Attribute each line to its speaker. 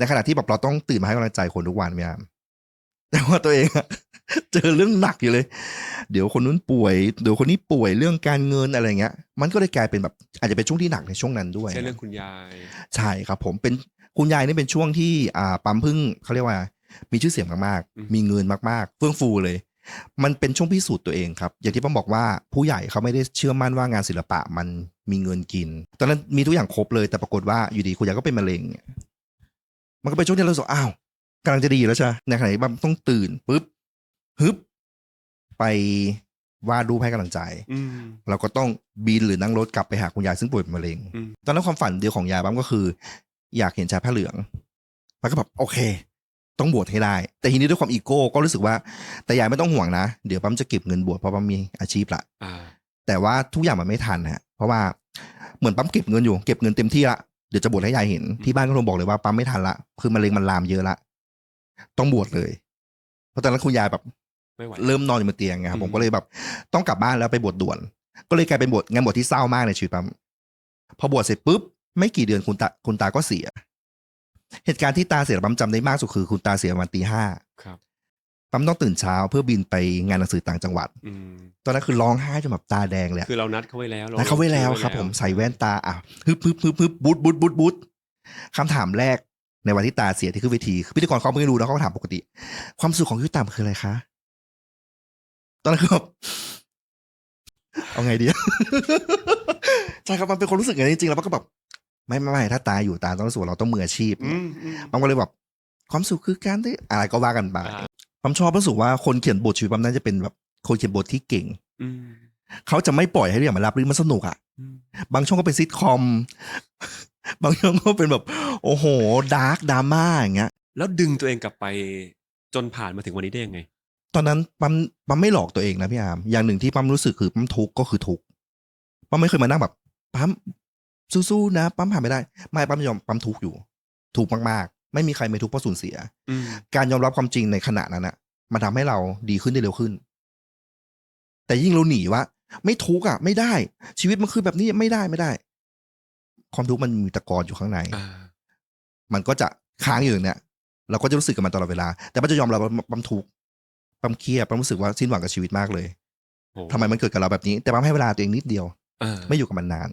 Speaker 1: ในขณะที่แบบเราต้องตื่นมาให้กำลังใจคนทุกวันเนี่ยแต่ว่าตัวเองอะเจอเรื่องหนักอยู่เลย เดี๋ยวคนนู้นป่วย เดี๋ยวคนนี้ป่วยเรื่องการเงินอะไรเงี้ย มันก็เลยกลายเป็นแบบอาจจะเป็นช่วงที่หนักในช่วงนั้นด้วย
Speaker 2: ใช่เรื่องคุณยาย
Speaker 1: ใช่ครับ ผมเป็นคุณยายนี่เป็นช่วงที่อ่าปั๊มพึ่งเขาเรียกว่า มีชื่อเสียงมากๆ มีเงินมากๆ เฟื่องฟูเลย มันเป็นช่วงพิสูจน์ตัวเองครับ อย่างที่ปั๊มบอกว่าผู้ใหญ่เขาไม่ได้เชื่อมั่นว่างานศิลปะมันมีเงินกิน ตอนนั้นมีทุกอย่างครบเลย แต่ปรากฏว่าอยู่ดีคุณยายก็เป็นมะเร็ง มันก็เป็นช่วงที่เรารู้สึกอ้าวกำลังจะดีแล้วใช่ไหมในขณะที่ปั๊มต้องตื่นปุ๊บฮึบไปวาดรูปให้กำลังใจ
Speaker 2: อืม
Speaker 1: เราก็ต้องบินหรือนั่งรถกลับไปหาคุณยายซึ่งป่วยเป็นมะเร็ง
Speaker 2: อืม
Speaker 1: ตอนนั้นความฝันเดียวของยายปั๊มก็คือ อยากเห็นชายผ้าเหลืองมันก็แบบโอเค ต้องบวชให้ได้ แต่ทีนี้ด้วยความอีโก้ก็รู้สึกว่า แต่ยายไม่ต้องห่วงนะ เดี๋ยวปั๊มจะเก็บเงินบวชเพราะปั๊มมีอาชีพละ
Speaker 2: อ่า
Speaker 1: แต่ว่าทุกอย่างมันไม่ทันฮะเพราะว่าเหมือนปั๊มเก็บเงินอยู่เก็บเงินเต็มที่ละ เดี๋ยวจะบวชให้ยายเห็นที่บ้านก็โทรบอกเลยว่าปั๊มไม่ทันละคือมะเร็งมันลามเยอะละต้องบวชเลย เพราะตอนนั้นคุณยายแบบ
Speaker 2: ไม่ไหว
Speaker 1: เริ่มนอนอยู่บนเตียงไงครับ
Speaker 2: อืม
Speaker 1: ผมก็เลยแบบ ต้องกลับบ้านแล้วไปบวชด่วน ก็เลยกลายเป็นบวชงานบวชที่เศร้ามากในชีวิตปั๊มพอบวชเสร็จปุ๊บไม่กี่เดือนคุณตาคุณตาก็เสีย เหตุการณ์ที่ตาเสียปั๊มจำได้มากสุดคือ คุณตาเสียประมาณตีห้า
Speaker 2: ครับ
Speaker 1: ปั๊มต้องตื่นเช้าเพื่อบินไปงานหนังสือต่างจังหวัด
Speaker 2: อืม
Speaker 1: ตอนนั้นคือร้องไห้จนแบบตาแดงเลยอะ
Speaker 2: คือเรานัดเขาไว้แล้ว
Speaker 1: นัดเขาไว้แล้วครับ ผมใส่แว่นตาอะฮึบฮึบฮึบฮึบบูดบูดบูดบูดคำถามแรกในวันที่ตาเสียที่ขึ้นเวทีคือพิธีกรเขาไม่รู้นะเขาก็ถามปกติ ความสุขของยุตามคืออะไรคะ ตอนนั้นคือแบบเอาไงดี ใช่ครับมันเป็นความรู้สึกอย่างนั้นจริงๆแล้วมันก็แบบไม่ไม่ไม่ถ้าตาอยู่ตาต้องรู้สึกว่าเราต้องมืออาชีพ
Speaker 2: อืมอืม
Speaker 1: ปั๊มก็เลยแบบความสุขคือการที่อะไรก็ว่ากันไป
Speaker 2: อ่า
Speaker 1: ปั๊มชอบรู้สึกว่าคนเขียนบทชีวิตปั๊มน่าจะเป็นแบบ คนเขียนบทที่เก่ง
Speaker 2: อืม
Speaker 1: เขาจะไม่ปล่อยให้เรื่องมันรับรื่นมันสนุกอะ
Speaker 2: อืม
Speaker 1: บางช่วงก็เป็นซิทคอม บางช่วงก็เป็นแบบ โอ้โหดาร์กดราม่าอย่างเงี้ย
Speaker 2: แล้วดึงตัวเองกลับไปจนผ่านมาถึงวันนี้ได้ยังไง
Speaker 1: ตอนนั้นปั๊มปั๊มไม่หลอกตัวเองนะพี่อาร์มอย่างหนึ่งที่ปั๊มรู้สึกคือปั๊มทุกข์ก็คือทุกข์ปั๊มไม่เคยมานั่งแบบปั๊มสู้ๆนะ ปั๊มผ่านไม่ได้ ไม่ปั๊มยอมปั๊มทุกข์อยู่ ทุกข์มากๆ ไม่มีใครไม่ทุกข์เพราะสูญเสีย
Speaker 2: อืม
Speaker 1: การยอมรับความจริงในขณะนั้นอะมันทำให้เราดีขึ้นได้เร็วขึ้น แต่ยิ่งเราหนีว่าไม่ทุกข์อะไม่ได้ ชีวิตมันคือแบบนี้ไม่ได้ไม่ได้ ความทุกข์มันมีตะกอนอยู่ข้างใน
Speaker 2: อ่า
Speaker 1: มันก็จะค้างอยู่อย่างเนี้ยเราก็จะรู้สึกกับมันตลอดเวลา แต่ปั๊มจะยอมรับว่าปั๊มทุกข์ปั๊มเครียดปั๊มรู้สึกว่าสิ้นหวังกับชีวิตมากเลย
Speaker 2: โอ้
Speaker 1: ทำไมมันเกิดกับเราแบบนี้ แต่ปั๊มให้เวลาตัวเองนิดเดียว
Speaker 2: อ่า
Speaker 1: ไม่อยู่กับมันนาน